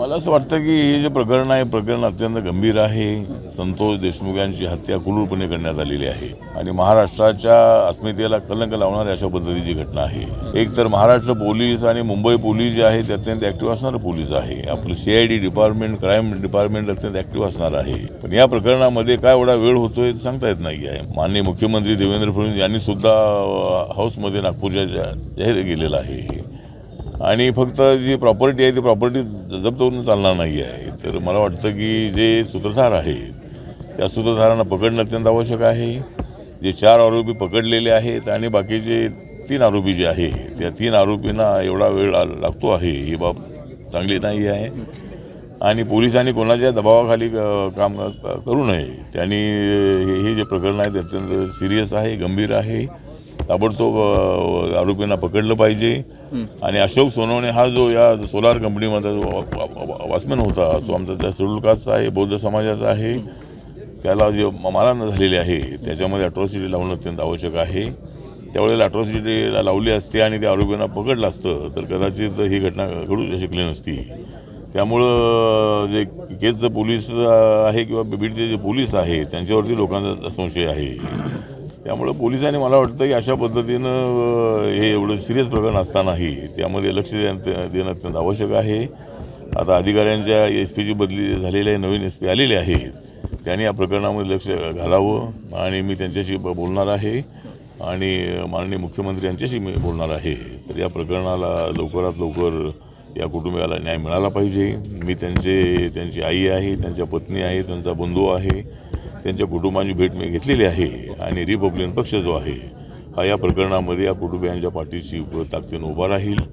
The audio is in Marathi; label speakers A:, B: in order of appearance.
A: मला असं वाटतं की हे जे प्रकरण आहे प्रकरण अत्यंत गंभीर आहे. संतोष देशमुख यांची हत्या क्रूरपणे करण्यात आलेली आहे. आणि महाराष्ट्राच्या अस्मितेला कलंक लावणारी अशा पद्धतीची घटना आहे. एक तर महाराष्ट्र पोलीस आणि मुंबई पोलीस जे आहे ते अत्यंत ऍक्टिव्ह असणारं पोलीस आहे. आपलं C I D department crime department अत्यंत ऍक्टिव्ह असणार आहे. पण या प्रकरणामध्ये काय एवढा वेळ होतोय ते सांगता येत नाही आहे. माननीय मुख्यमंत्री देवेंद्र फडणवीस यांनी सुद्धा हाऊसमध्ये नागपूरच्या जाहीर केलेलं आहे. आणि फक्त जी प्रॉपर्टी आहे ती प्रॉपर्टी जप्त होऊन चालणार नाही आहे. तर मला वाटतं की जे सूत्रधार आहेत त्या सूत्रधारांना पकडणं अत्यंत आवश्यक आहे. जे चार आरोपी पकडलेले आहेत आणि बाकीचे तीन आरोपी जे आहे त्या तीन आरोपींना एवढा वेळ लागतो आहे ही बाब चांगली नाही आहे. आणि पोलिसांनी कोणाच्या दबावाखाली काम करू नये. त्यांनी हे हे जे प्रकरण आहे ते अत्यंत सिरियस आहे गंभीर आहे. ताबडतोब आरोपींना पकडलं पाहिजे. आणि अशोक सोनवणे हा जो या सोलार कंपनीमध्ये जो वॉचमॅन होता तो आमचा त्या शेड्यूल कास्टचा आहे बौद्ध समाजाचा आहे. त्याला जे मारहाण झालेली आहे त्याच्यामध्ये अट्रॉसिटी लावणं अत्यंत आवश्यक आहे. त्यावेळेला अट्रॉसिटीला लावली असती आणि त्या आरोपींना पकडलं असतं तर कदाचित ही घटना घडू शकली नसती. त्यामुळं जे केजचं पोलीस आहे किंवा बीडचे जे पोलीस आहे त्यांच्यावरती लोकांचा संशय आहे. त्यामुळं पोलिसांनी मला वाटतं की अशा पद्धतीनं हे एवढं सिरियस प्रकरण असतानाही त्यामध्ये लक्ष देणं अत्यंत आवश्यक आहे. आता अधिकाऱ्यांच्या एस पीची बदली झालेली आहे नवीन एस पी आलेले आहेत. त्यांनी या प्रकरणामध्ये लक्ष घालावं आणि मी त्यांच्याशी ब- बोलणार आहे. आणि माननीय मुख्यमंत्री यांच्याशी मी बोलणार आहे. तर या प्रकरणाला लवकरात लवकर या कुटुंबियाला न्याय मिळाला पाहिजे. मी त्यांचे त्यांची आई आहे त्यांच्या पत्नी आहे त्यांचा बंधू आहे. त्यांच्या कुटुंबांची भेट मी घेतलेली आहे आणि रिपब्लिकन पक्ष जो आहे हा या प्रकरणामध्ये या कुटुंबियांच्या पाठीशी ताकदीनं उभा राहील.